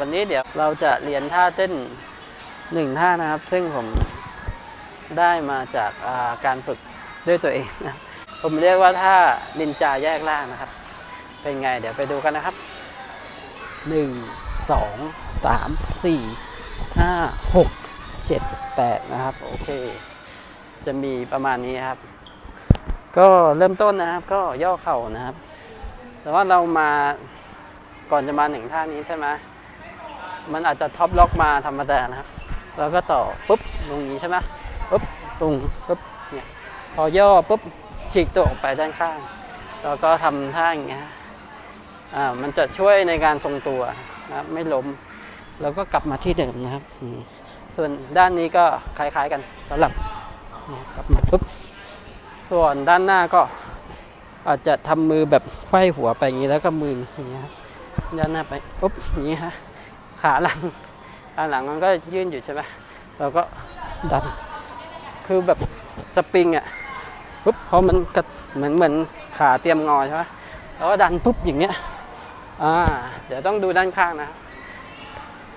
วันนี้เดี๋ยวเราจะเรียนท่าเต้นหนึ่งท่านะครับ ซึ่งผมได้มาจากาการฝึกด้วยตัวเองนะผมเรียกว่าท่านินจาแยกล่างนะครับ เป็นไงเดี๋ยวไปดูกันนะครับหนึ่งสองสามสี่ห้าหกเจ็ดแปดนะครับ โอเค จะมีประมาณนี้ครับ ก็เริ่มต้นนะครับ ก็ย่อเข่านะครับ แต่ว่าเรามาก่อนจะมาหนึ่งท่านี้ใช่ไหม มันอาจจะท็อปล็อกมาธรรมดานะครับ แล้วก็ต่อปุ๊บตรงนี้ใช่ไหมปุ๊บตรงปุ๊บเนี่ยพอย่อปุ๊บฉีกตัวออกไปด้านข้าง แล้วก็ทำท่าอย่างเงี้ยอ่ามันจะช่วยในการทรงตัวนะครับไม่ล้มแล้วก็กลับมาที่เดิมนะครับ ส่วนด้านนี้ก็คล้ายๆกันสำหรับกลับมาปุ๊บ ส่วนด้านหน้าก็อาจจะทำมือแบบไขว้หัวไปอย่างนี้แล้วก็มืออย่างนี้ครับด้านหน้าไปปุ๊บอย่างนี้ฮะ ขาหลังขาหลังมันก็ยื่นอยู่ใช่ไหมเราก็ดัน คือแบบสปริงอะปุ๊บพอมันกระเหมือนเหมือนขาเตรียมงอใช่ไหมแล้วก็ดันปุ๊บอย่างเงี้ยอ่าเดี๋ยวต้องดูด้านข้างนะ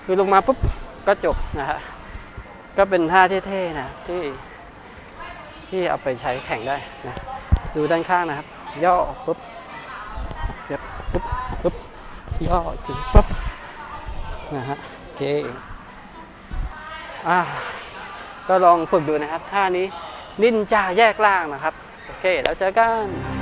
คือลงมาปุ๊บก็จบนะฮะก็เป็นท่าเท่ๆนะที่ที่เอาไปใช้แข่งได้นะดูด้านข้างนะครับ ย่อปุ๊บเย็บปุ๊บปุ๊บย่ออีกทีปุ๊บ นะฮะโอเคอ่าก็ลองฝึกดูนะครับท่านี้นินจาแยกล่างนะครับ โอเค แล้วเจอกัน